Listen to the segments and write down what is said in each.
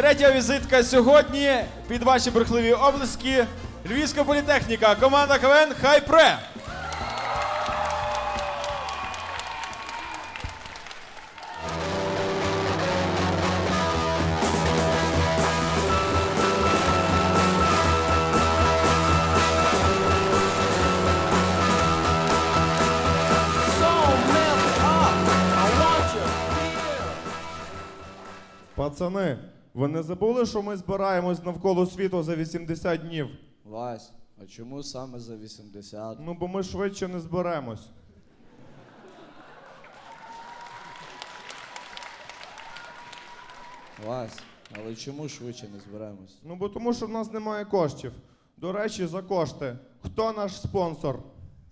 Третя візитка сьогодні під ваші брехливі облиски. Львівська політехніка, команда КВН Хайпре. Пацани, ви не забули, що ми збираємось навколо світу за 80 днів? Вась, а чому саме за 80? Ну, бо ми швидше не зберемось. Вась, але чому швидше не зберемось? Ну, бо тому що в нас немає коштів. До речі, за кошти. Хто наш спонсор?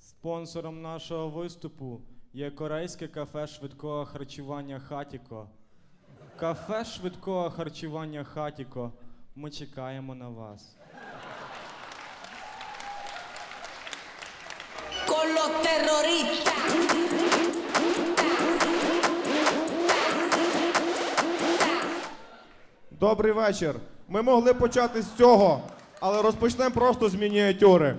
Спонсором нашого виступу є корейське кафе швидкого харчування Хатіко. Кафе швидкого харчування Хатіко. Ми чекаємо на вас. con los. Добрий вечір. Ми могли почати з цього, але розпочнемо просто з мініатюри.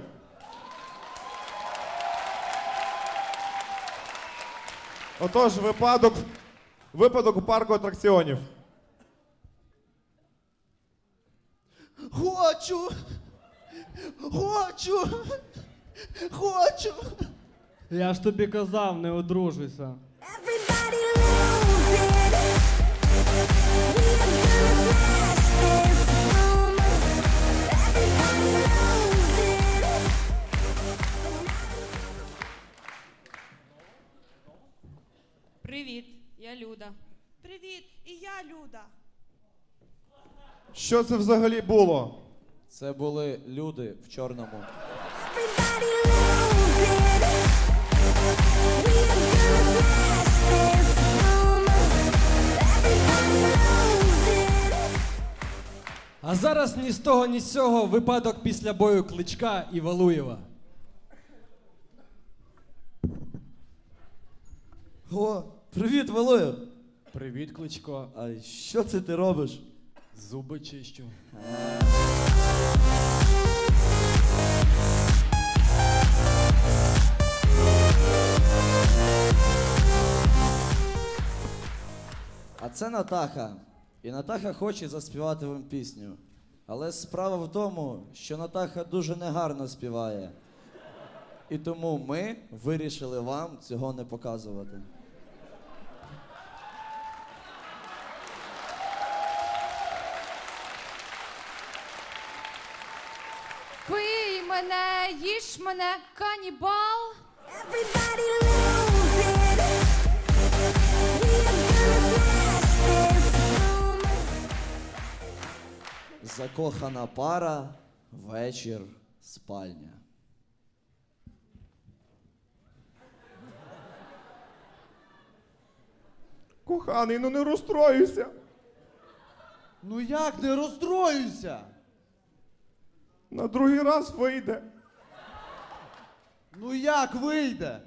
Отож, випадок, випадок у парку атракціонів. Хочу! Хочу! Хочу! Я ж тобі казав, не одружуйся. Я Люда. Привіт, і я Люда. Що це взагалі було? Це були люди в чорному. А зараз ні з того, ні з цього випадок після бою Кличка і Валуєва. О, привіт, Валою! Привіт, Кличко. А що це ти робиш? Зуби чищу. А це Натаха. І Натаха хоче заспівати вам пісню. Але справа в тому, що Натаха дуже негарно співає. І тому ми вирішили вам цього не показувати. Мене, їж мене, канібал. Everybody lose it. We are gonna smash this room. Закохана пара, вечір, спальня. Коханий, ну не розстроюйся. Ну як не розстроюйся? На другий раз вийде. Ну як вийде?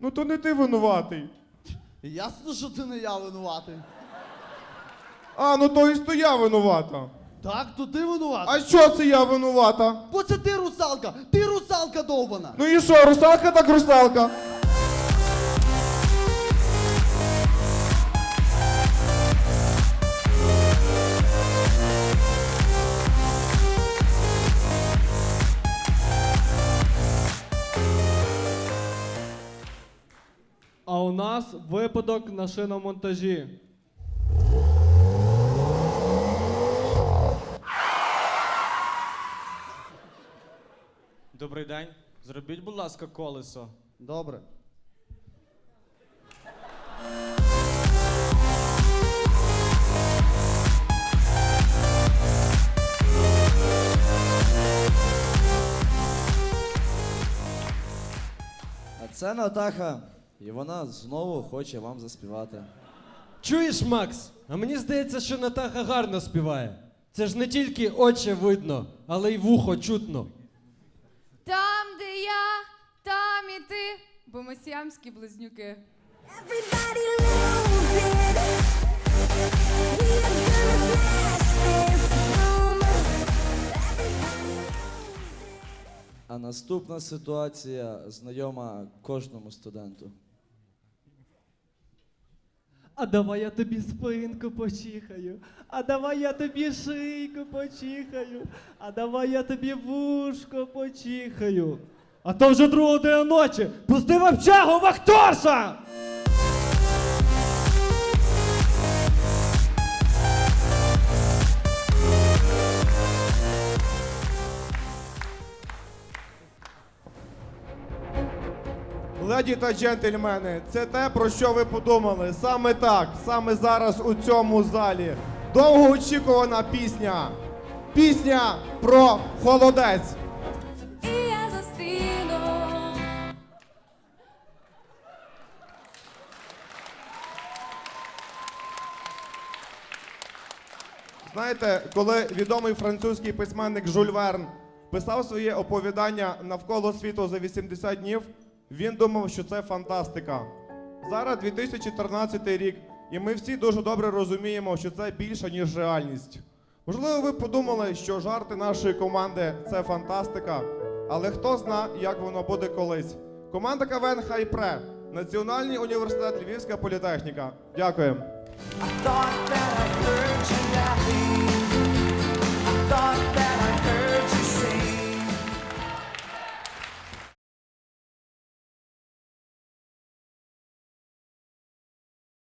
Ну то не ти винуватий. Ясно, що ти не я винуватий. А, ну то і то я винувата. Так, то ти винуватий. А що це я винувата? Бо це ти русалка! Ти русалка довбана! Ну і що, русалка так русалка? А у нас випадок на шиномонтажі. Добрий день. Зробіть, будь ласка, колесо. Добре. А це Натаха, і вона знову хоче вам заспівати. Чуєш, Макс? А мені здається, що Натаха гарно співає. Це ж не тільки очі видно, але й вухо чутно. Там, де я, там і ти, бо ми сіамські близнюки. Everybody lose it. А наступна ситуація знайома кожному студенту. А давай я тобі спинку почихаю, а давай я тобі шийку почихаю, а давай я тобі вушко почихаю. А то вже другого дня ночі. Пусти в общагу, вахторша! Леді та джентльмени, це те, про що ви подумали. Саме так, саме зараз у цьому залі. Довгоочікувана пісня. Пісня про холодець. І я зустріну Знаєте, коли відомий французький письменник Жюль Верн писав своє оповідання навколо світу за 80 днів, він думав, що це фантастика. Зараз 2014 рік, і ми всі дуже добре розуміємо, що це більше, ніж реальність. Можливо, ви подумали, що жарти нашої команди це фантастика, але хто зна, як воно буде колись. Команда КВН Хайпре, Національний університет Львівська політехніка. Дякуємо.